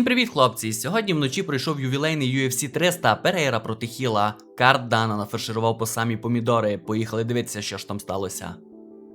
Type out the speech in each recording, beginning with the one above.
Всім привіт, хлопці! Сьогодні вночі пройшов ювілейний UFC 300 Перейра проти Хіла. Карт Дана нафарширував по самі помідори. Поїхали дивитися, що ж там сталося.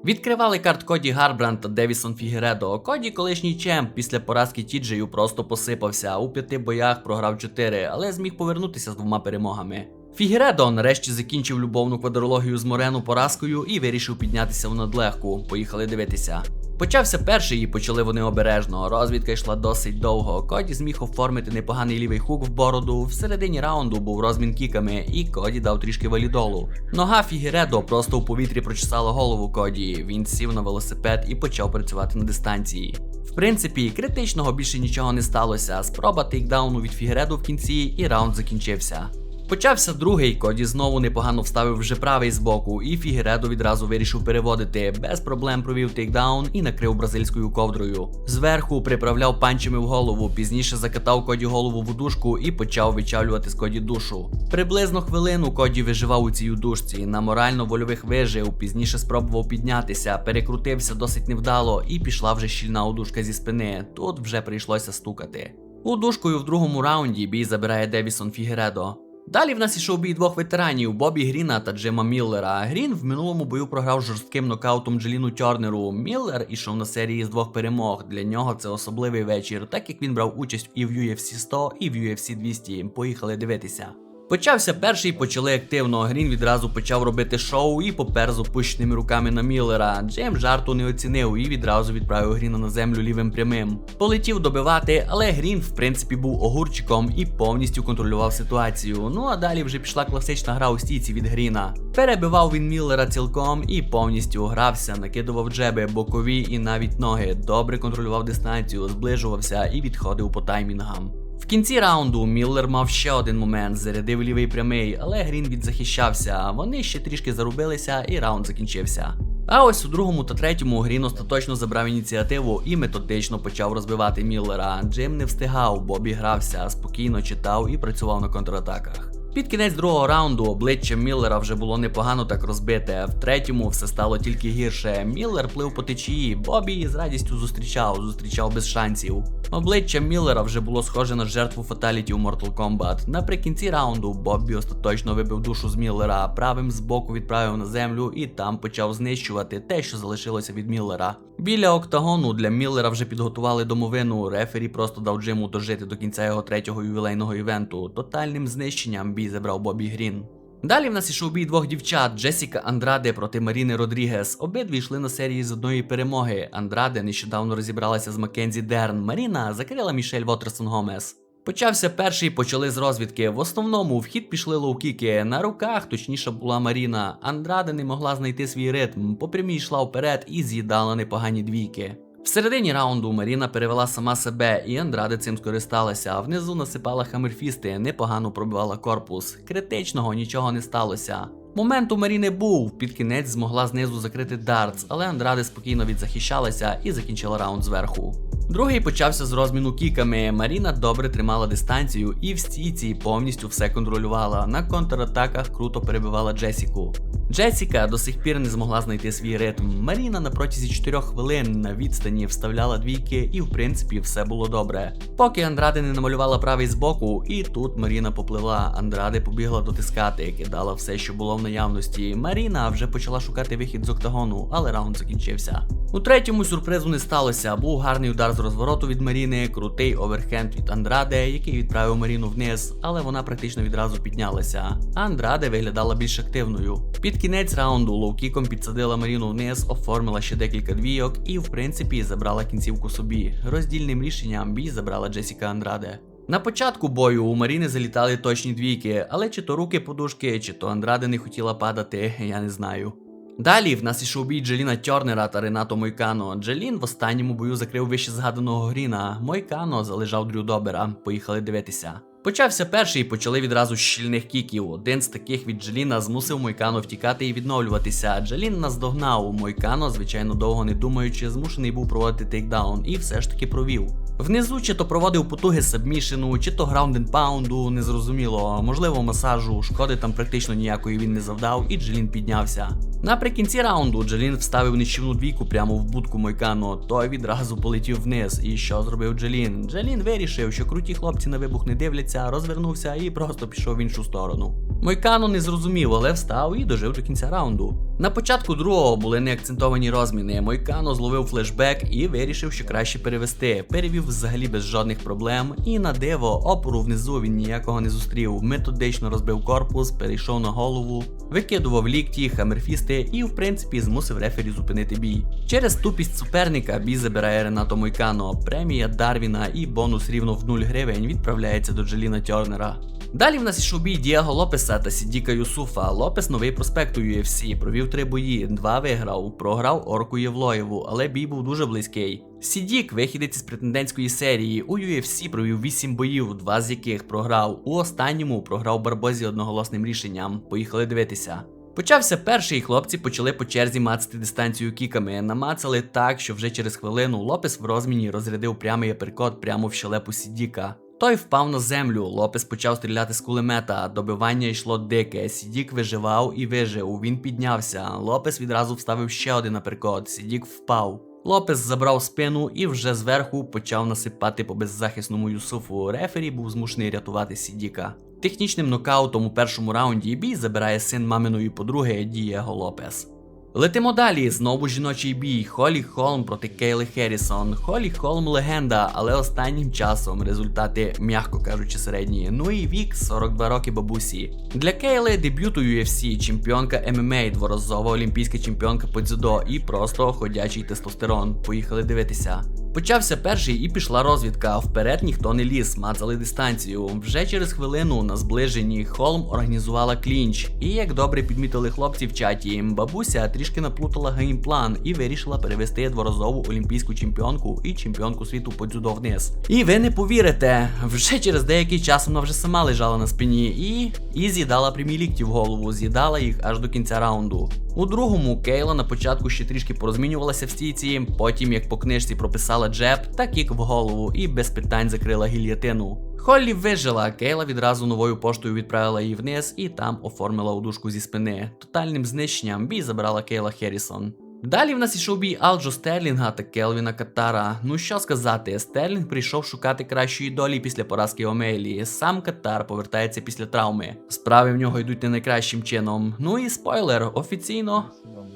Відкривали карт Коді Гарбранд та Девісон Фігередо. Коді, колишній чемп, після поразки Тіджею просто посипався. У п'яти боях програв 4, але зміг повернутися з двома перемогами. Фігередо нарешті закінчив любовну квадрологію з Морену поразкою і вирішив піднятися в надлегку. Поїхали дивитися. Почався перший і почали вони обережно. Розвідка йшла досить довго. Коді зміг оформити непоганий лівий хук в бороду. В середині раунду був розмін кіками, і Коді дав трішки валідолу. Нога Фігередо просто у повітрі прочесала голову Коді. Він сів на велосипед і почав працювати на дистанції. В принципі, критичного більше нічого не сталося. Спроба тейкдауну від Фігереду в кінці, і раунд закінчився. Почався другий, Коді знову непогано вставив вже правий з боку, і Фігередо відразу вирішив переводити. Без проблем провів тейкдаун і накрив бразильською ковдрою. Зверху приправляв панчами в голову, пізніше закатав Коді голову в удушку і почав вичавлювати з Коді душу. Приблизно хвилину Коді виживав у цій удушці. На морально-вольових вижив, пізніше спробував піднятися, перекрутився досить невдало, і пішла вже щільна удушка зі спини. Тут вже прийшлося стукати. Удушкою в другому раунді бій забирає Девісон Фігередо. Далі в нас ішов бій двох ветеранів Бобі Гріна та Джима Міллера. Грін в минулому бою програв жорстким нокаутом Джеліну Тьорнеру. Міллер ішов на серії з двох перемог. Для нього це особливий вечір, так як він брав участь і в UFC 100, і в UFC 200. Поїхали дивитися. Почався перший, почали активно. Грін відразу почав робити шоу і попер з опущеними руками на Міллера. Джейм жарту не оцінив і відразу відправив Гріна на землю лівим прямим. Полетів добивати, але Грін, в принципі, був огурчиком і повністю контролював ситуацію. Ну а далі вже пішла класична гра у стійці від Гріна. Перебивав він Міллера цілком і повністю грався, накидував джеби, бокові і навіть ноги. Добре контролював дистанцію, зближувався і відходив по таймінгам. В кінці раунду Міллер мав ще один момент, зарядив лівий прямий, але Грін відзахищався. Вони ще трішки зарубилися, і раунд закінчився. А ось у другому та третьому Грін остаточно забрав ініціативу і методично почав розбивати Міллера. Джим не встигав, Бобі грався, спокійно читав і працював на контратаках. Під кінець другого раунду обличчя Міллера вже було непогано так розбите. В третьому все стало тільки гірше. Міллер плив по течії, Бобі її з радістю зустрічав, зустрічав без шансів. Обличчя Міллера вже було схоже на жертву фаталіті у Mortal Kombat. Наприкінці раунду Боббі остаточно вибив душу з Міллера, правим з боку відправив на землю і там почав знищувати те, що залишилося від Міллера. Біля октагону для Міллера вже підготували домовину. Рефері просто дав Джиму дожити до кінця його третього ювілейного івенту. Тотальним знищенням бій забрав Бобі Грін. Далі в нас ішов бій двох дівчат Джесіка Андраде проти Маріни Родрігес. Обидві йшли на серії з одної перемоги. Андраде нещодавно розібралася з Маккензі Дерн. Маріна закрила Мішель Вотерсон Гомес. Почався перший, почали з розвідки. В основному в хід пішли лоукіки. На руках точніше була Маріна. Андраде не могла знайти свій ритм. По йшла вперед і з'їдала непогані двійки. В середині раунду Маріна перевела сама себе, і Андраде цим скористалася. Внизу насипала хамерфісти, непогано пробивала корпус. Критичного нічого не сталося. Момент у Маріни був, під кінець змогла знизу закрити дартс, але Андраде спокійно відзахищалася і закінчила раунд зверху. Другий почався з розміну кіками. Маріна добре тримала дистанцію і в стійці повністю все контролювала. На контратаках круто перебивала Джесіку. Джесіка до сих пір не змогла знайти свій ритм. Маріна на протязі 4 хвилин на відстані вставляла двійки, і в принципі все було добре. Поки Андраде не намалювала правий збоку, і тут Маріна попливла. Андраде побігла дотискати, кидала все, що було в наявності. Маріна вже почала шукати вихід з октагону, але раунд закінчився. У третьому сюрпризу не сталося. Був гарний удар з розвороту від Маріни, крутий оверхенд від Андраде, який відправив Маріну вниз, але вона практично відразу піднялася. Андраде виглядала більш активною. Під кінець раунду лоукіком підсадила Маріну вниз, оформила ще декілька двійок і, в принципі, забрала кінцівку собі. Роздільним рішенням бій забрала Джесіка Андраде. На початку бою у Маріни залітали точні двійки, але чи то руки подушки, чи то Андраде не хотіла падати, я не знаю. Далі в нас ішов бій Джеліна Тьорнера та Ренато Мойкано. Джелін в останньому бою закрив вище згаданого Гріна. Мойкано залежав Дрю Добера. Поїхали дивитися. Почався перший і почали відразу з щільних кіків. Один з таких від Джеліна змусив Мойкано втікати і відновлюватися. Джелін наздогнав. Мойкано, звичайно, довго не думаючи, змушений був проводити тейкдаун і все ж таки провів. Внизу чи то проводив потуги сабмішену, чи то граунд-паунду, незрозуміло, можливо, масажу, шкоди там практично ніякої він не завдав, і Джелін піднявся. Наприкінці раунду Джелін вставив нищівну двійку прямо в будку Мойкано, той відразу полетів вниз. І що зробив Джелін? Джелін вирішив, що круті хлопці на вибух не дивляться, розвернувся і просто пішов в іншу сторону. Мойкано не зрозумів, але встав і дожив до кінця раунду. На початку другого були неакцентовані розміни. Мойкано зловив флешбек і вирішив, що краще перевести. Перевів взагалі без жодних проблем. І на диво опору внизу він ніякого не зустрів. Методично розбив корпус, перейшов на голову, викидував лікті, хамерфісти і, в принципі, змусив рефері зупинити бій. Через тупість суперника бій забирає Ренато Мойкано. Премія Дарвіна і бонус рівно в 0 гривень відправляється до Джеліна Тернера. Далі в нас ішов бій Діаго Лопеса та Сідіка Юсуфа. Лопес новий проспект у UFC, провів три бої, два виграв, програв Орку Євлоєву, але бій був дуже близький. Сідік, вихідець із претендентської серії, у UFC провів 8 боїв, два з яких програв. У останньому програв Барбозі одноголосним рішенням. Поїхали дивитися. Почався перший, і хлопці почали по черзі мацати дистанцію кіками. Намацали так, що вже через хвилину Лопес в розміні розрядив прямий аперкот прямо в щелепу Сідіка. Той впав на землю, Лопес почав стріляти з кулемета, добивання йшло дике. Сідік виживав і вижив. Він піднявся. Лопес відразу вставив ще один аперкот. Сідік впав. Лопес забрав спину і вже зверху почав насипати по беззахисному Юсуфу. Рефері був змушений рятувати Сідіка. Технічним нокаутом у першому раунді бій забирає син маминої подруги Дієго Лопес. Летимо далі. Знову жіночий бій. Холі Холм проти Кейли Херрісон. Холі Холм легенда, але останнім часом результати, м'яко кажучи, середні. Ну і вік 42 роки бабусі. Для Кейли дебют у UFC, чемпіонка ММА, дворазова олімпійська чемпіонка по дзюдо і просто ходячий тестостерон. Поїхали дивитися. Почався перший і пішла розвідка. Вперед ніхто не ліз, мацали дистанцію. Вже через хвилину на зближенні Холм організувала клінч. І як добре підмітили хлопці в чаті, бабуся трішки наплутала геймплан і вирішила перевести дворазову олімпійську чемпіонку і чемпіонку світу по дзюдо вниз. І ви не повірите, вже через деякий час вона вже сама лежала на спині і. і з'їдала прямі лікті в голову, з'їдала їх аж до кінця раунду. У другому Кейла на початку ще трішки порозмінювалася в стійці, потім як по книжці прописала джеб та кік в голову і без питань закрила гільятину. Холлі вижила, Кейла відразу новою поштою відправила її вниз і там оформила удушку зі спини. Тотальним знищенням бій забрала Кейла Херрісон. Далі в нас ішов бій Алджо Стерлінга та Келвіна Катара. Ну що сказати, Стерлінг прийшов шукати кращої долі після поразки Омелі. Сам Катар повертається після травми. Справи в нього йдуть не найкращим чином. Ну і спойлер, офіційно.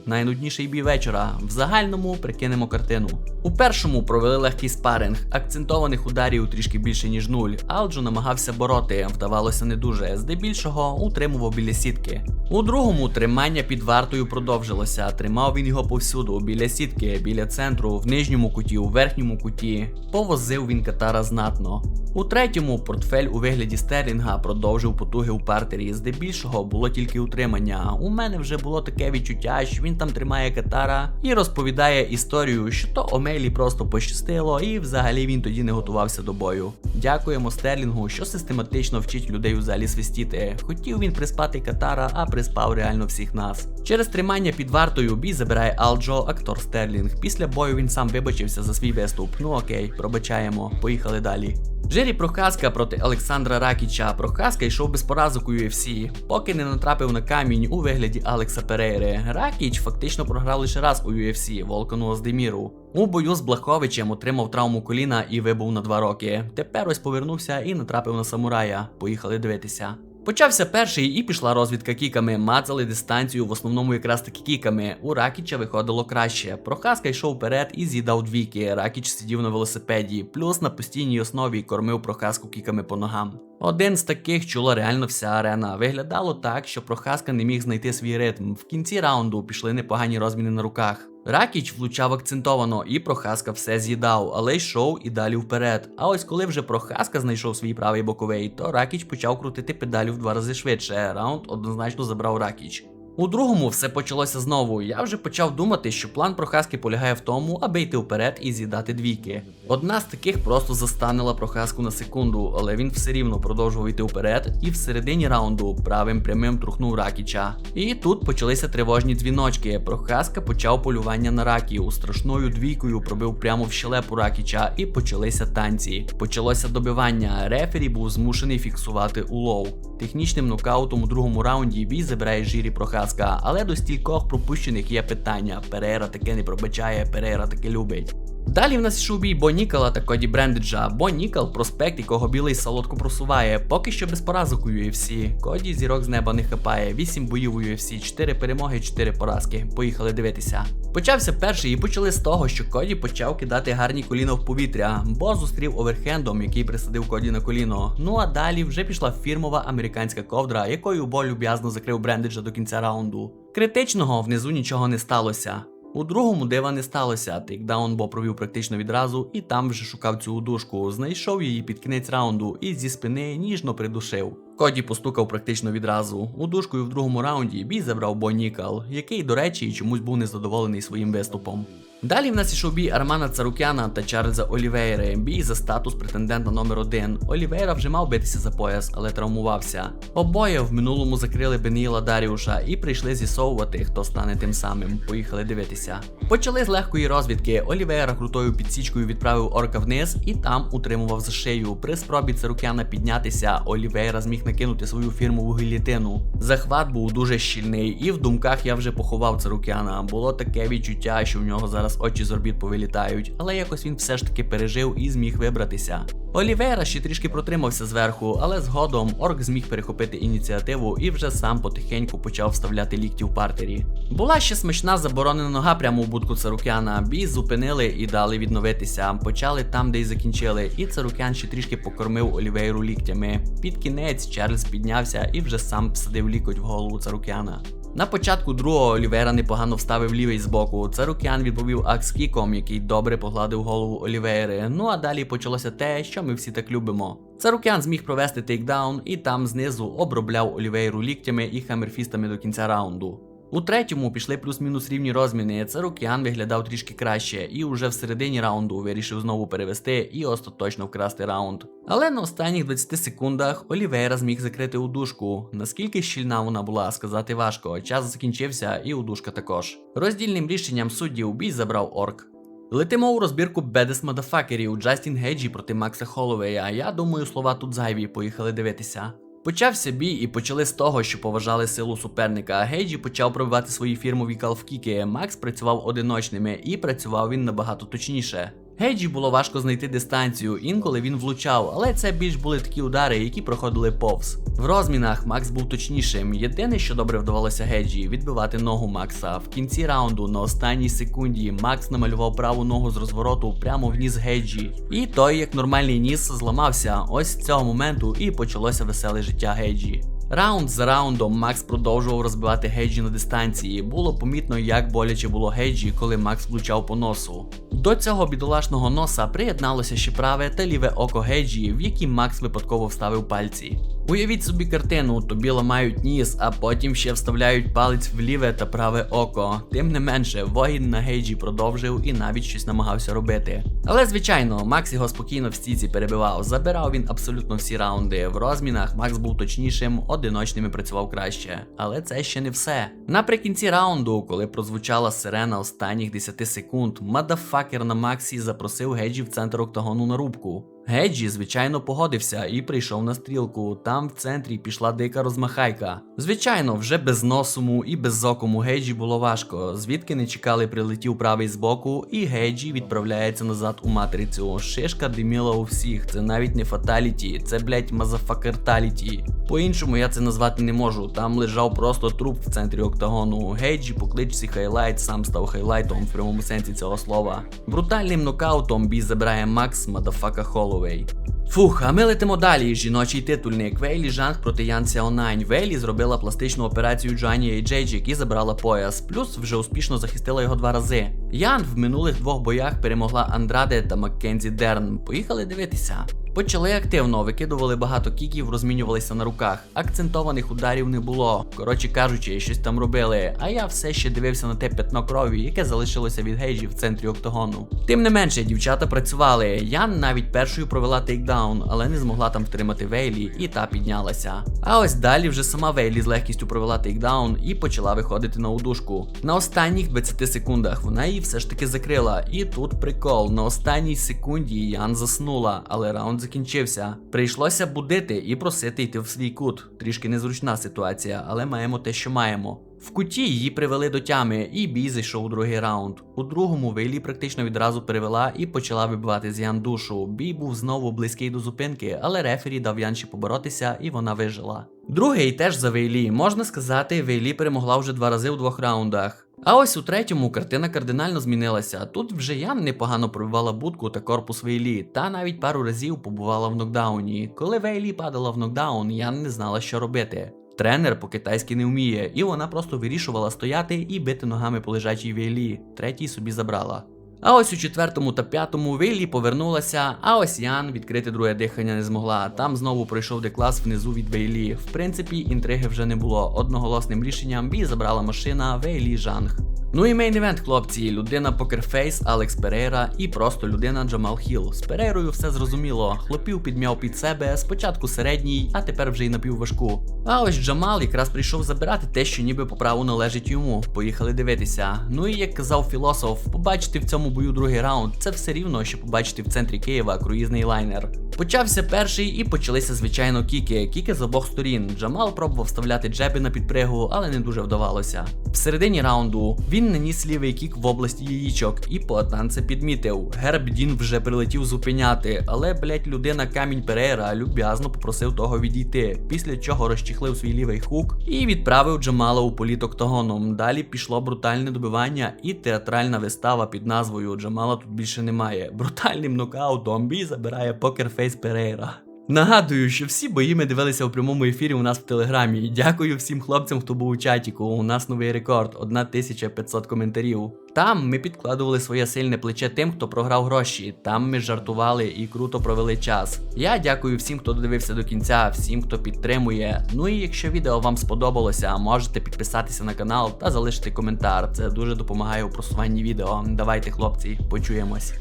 Найнудніший бій вечора. В загальному прикинемо картину. У першому провели легкий спаринг, акцентованих ударів трішки більше ніж нуль. Алджо намагався бороти, вдавалося не дуже. Здебільшого утримував біля сітки. У другому тримання під вартою продовжилося. Тримав він його повсюду, біля сітки, біля центру, в нижньому куті, у верхньому куті. Повозив він катара знатно. У третьому портфель у вигляді стерлінга продовжив потуги у партері. Здебільшого було тільки утримання. У мене вже було таке відчуття, що він там тримає катара і розповідає історію, що то Омелі просто пощастило, і взагалі він тоді не готувався до бою. Дякуємо Стерлінгу, що систематично вчить людей у залі свистіти. Хотів він приспати катара, а приспав реально всіх нас. Через тримання під вартою бій забирає Алджо, актор Стерлінг. Після бою він сам вибачився за свій виступ. Ну окей, пробачаємо, поїхали далі. Джері Прохаска проти Олександра Ракіча. Прохаска йшов без поразок у UFC, поки не натрапив на камінь у вигляді Алекса Перейри. Ракіч фактично програв лише раз у UFC Волкану Оздеміру. У бою з Блаховичем отримав травму коліна і вибув на два роки. Тепер ось повернувся і натрапив на самурая. Поїхали дивитися. Почався перший і пішла розвідка кіками. Мацали дистанцію в основному якраз таки кіками. У Ракіча виходило краще. Прохаска йшов вперед і з'їдав двійки. Ракіч сидів на велосипеді, плюс на постійній основі кормив прохаску кіками по ногам. Один з таких чула реально вся арена. Виглядало так, що Прохаска не міг знайти свій ритм. В кінці раунду пішли непогані розміни на руках. Ракіч влучав акцентовано, і Прохаска все з'їдав, але йшов і далі вперед. А ось коли вже Прохаска знайшов свій правий боковий, то Ракіч почав крутити педалю в два рази швидше. Раунд однозначно забрав Ракіч. У другому все почалося знову. Я вже почав думати, що план Прохаски полягає в тому, аби йти вперед і з'їдати двійки. Одна з таких просто застанила Прохаску на секунду, але він все рівно продовжував йти вперед і в середині раунду правим прямим трухнув Ракіча. І тут почалися тривожні дзвіночки. Прохаска почав полювання на раків, страшною двійкою пробив прямо в щелепу Ракіча, і почалися танці. Почалося добивання. Рефері був змушений фіксувати улов. Технічним нокаутом у другому раунді бій забирає жирі Прохаска, але до стількох пропущених є питання. Перейра таке не пробачає, Перейра таке любить. Далі в нас йшов бій Бо Нікола та Коді Брендеджа. Бо Нікол проспект, якого білий солодко просуває, поки що без поразок у UFC. Коді зірок з неба не хапає. 8 боїв у UFC, 4 перемоги, 4 поразки. Поїхали дивитися. Почався перший і почали з того, що Коді почав кидати гарні коліна в повітря, бо зустрів оверхендом, який присадив Коді на коліно. Ну а далі вже пішла фірмова американська ковдра, якою Бо люб'язно закрив Брендеджа до кінця раунду. Критичного внизу нічого не сталося. У другому дива не сталося, тейкдаун Бо провів практично відразу і там вже шукав цю удушку, знайшов її під кінець раунду і зі спини ніжно придушив. Коді постукав практично відразу. Удушкою в другому раунді бій забрав Бо Нікал, який, до речі, чомусь був незадоволений своїм виступом. Далі в нас ішов бій Армана Царукяна та Чарльза Олівейри. Бій за статус претендента номер 1 Олівейра вже мав битися за пояс, але травмувався. Обоє в минулому закрили Беніла Даріуша і прийшли з'ясовувати, хто стане тим самим. Поїхали дивитися. Почали з легкої розвідки. Олівейра крутою підсічкою відправив орка вниз і там утримував за шию. При спробі Царукяна піднятися, Олівейра зміг накинути свою фірмову гілітину. Захват був дуже щільний, і в думках я вже поховав Царукяна. Було таке відчуття, що в нього зараз очі з орбіт повилітають, але якось він все ж таки пережив і зміг вибратися. Олівейра ще трішки протримався зверху, але згодом орк зміг перехопити ініціативу і вже сам потихеньку почав вставляти лікті в партері. Була ще смачна заборонена нога прямо у будку Царукяна. Бій зупинили і дали відновитися. Почали там, де й закінчили, і Царукян ще трішки покормив Олівейру ліктями. Під кінець Чарльз піднявся і вже сам всадив лікоть в голову Царукяна. На початку другого Олівера непогано вставив лівий збоку. Царукян відповів акс-кіком, який добре погладив голову Олівейри. Ну а далі почалося те, що ми всі так любимо. Царукян зміг провести тейкдаун і там знизу обробляв Олівейру ліктями і хамерфістами до кінця раунду. У третьому пішли плюс-мінус рівні розміни. Царукян виглядав трішки краще, і уже в середині раунду вирішив знову перевести і остаточно вкрасти раунд. Але на останніх 20 секундах Олівейра зміг закрити удушку. Наскільки щільна вона була, сказати важко. Час закінчився, і удушка також. Роздільним рішенням суддів бій забрав орк. Летимо у розбірку Бедес Мадафакерів Джастін Гейджі проти Макса Холлоуея. Я думаю, слова тут зайві, поїхали дивитися. Почався бій і почали з того, що поважали силу суперника. а Гейджі почав пробивати свої фірмові калфкіки. Макс працював одиночними і працював він набагато точніше. Гейджі було важко знайти дистанцію, інколи він влучав, але це більш були такі удари, які проходили повз. В розмінах Макс був точнішим. Єдине, що добре вдавалося Гейджі, відбивати ногу Макса. В кінці раунду на останній секунді Макс намалював праву ногу з розвороту прямо в ніс Гейджі. І той, як нормальний ніс, зламався. Ось з цього моменту і почалося веселе життя Гейджі. Раунд за раундом Макс продовжував розбивати Гейджі на дистанції. Було помітно, як боляче було Гейджі, коли Макс влучав по носу. До цього бідолашного носа приєдналося ще праве та ліве око Гейджі, в які Макс випадково вставив пальці. Уявіть собі картину, тобі ламають ніс, а потім ще вставляють палець в ліве та праве око. Тим не менше, воїн на Гейджі продовжив і навіть щось намагався робити. Але звичайно, Макс його спокійно в стійці перебивав. Забирав він абсолютно всі раунди. В розмінах Макс був точнішим, одиночними працював краще. Але це ще не все. Наприкінці раунду, коли прозвучала сирена останніх 10 секунд, мадафакер на Максі запросив Гейджі в центр октагону на рубку. Геджі, звичайно, погодився і прийшов на стрілку. Там в центрі пішла дика розмахайка. Звичайно, вже без носому і без зокому Геджі було важко. Звідки не чекали, прилетів правий збоку, і Геджі відправляється назад у матрицю. Шишка диміла у всіх. Це навіть не фаталіті, це блять мазафакерталіті. По-іншому я це назвати не можу. Там лежав просто труп в центрі октагону. Гейджі по кличці хайлайт сам став хайлайтом в прямому сенсі цього слова. Брутальним нокаутом бій забирає Макс Мадафака Холлоуей. Фух, а ми летимо далі. Жіночий титульник Вейлі Жанг проти Ян Сяонань. Вейлі зробила пластичну операцію Джані і забрала пояс, плюс вже успішно захистила його два рази. Ян в минулих двох боях перемогла Андраде та Маккензі Дерн. Поїхали дивитися. Почали активно, викидували багато кіків, розмінювалися на руках. Акцентованих ударів не було. Коротше кажучи, щось там робили. А я все ще дивився на те п'ятно крові, яке залишилося від гейджі в центрі октагону. Тим не менше, дівчата працювали. Ян навіть першою провела тейкдаун, але не змогла там втримати Вейлі, і та піднялася. А ось далі вже сама Вейлі з легкістю провела тейкдаун і почала виходити на удушку. На останніх 20 секундах вона її все ж таки закрила. І тут прикол: на останній секунді Ян заснула, але раунд закінчився. Прийшлося будити і просити йти в свій кут. Трішки незручна ситуація, але маємо те, що маємо. В куті її привели до тями, і бій зайшов у другий раунд. У другому Вейлі практично відразу перевела і почала вибивати з Ян душу. Бій був знову близький до зупинки, але рефері дав Янші поборотися, і вона вижила. Другий теж за Вейлі. Можна сказати, Вейлі перемогла вже два рази у двох раундах. А ось у третьому картина кардинально змінилася. Тут вже Ян непогано пробивала будку та корпус Вейлі, та навіть пару разів побувала в нокдауні. Коли Вейлі падала в нокдаун, Ян не знала, що робити. Тренер по-китайськи не вміє, і вона просто вирішувала стояти і бити ногами по лежачій Вейлі. Третій собі забрала. А ось у четвертому та п'ятому Вейлі повернулася, а ось Ян відкрити друге дихання не змогла. Там знову пройшов деклас внизу від Вейлі. В принципі, інтриги вже не було. Одноголосним рішенням бій забрала машина Вейлі Жанг. Ну і мейн івент, хлопці, людина Покерфейс, Алекс Перейра і просто людина Джамал Хіл. З Перейрою все зрозуміло. Хлопів підмяв під себе, спочатку середній, а тепер вже й напівважку. А ось Джамал якраз прийшов забирати те, що ніби по праву належить йому. Поїхали дивитися. Ну і як казав філософ, побачити в цьому бою другий раунд це все рівно, що побачити в центрі Києва круїзний лайнер. Почався перший і почалися, звичайно, кіки. Кіки з обох сторін. Джамал пробував вставляти джеби на підпригу, але не дуже вдавалося. В середині раунду він наніс лівий кік в області яєчок і Поатан це підмітив. Герб Дін вже прилетів зупиняти, але, блять, людина камінь Перейра люб'язно попросив того відійти, після чого розчехлив свій лівий хук і відправив Джамала у політ октагоном. Далі пішло брутальне добивання і театральна вистава під назвою Джамала тут більше немає. Брутальним нокаутом бій забирає покерфейс Перейра. Нагадую, що всі бої ми дивилися у прямому ефірі у нас в телеграмі. Дякую всім хлопцям, хто був у чатіку. У нас новий рекорд 1500 коментарів. Там ми підкладували своє сильне плече тим, хто програв гроші. Там ми жартували і круто провели час. Я дякую всім, хто додивився до кінця, всім, хто підтримує. Ну і якщо відео вам сподобалося, можете підписатися на канал та залишити коментар. Це дуже допомагає у просуванні відео. Давайте, хлопці, почуємось.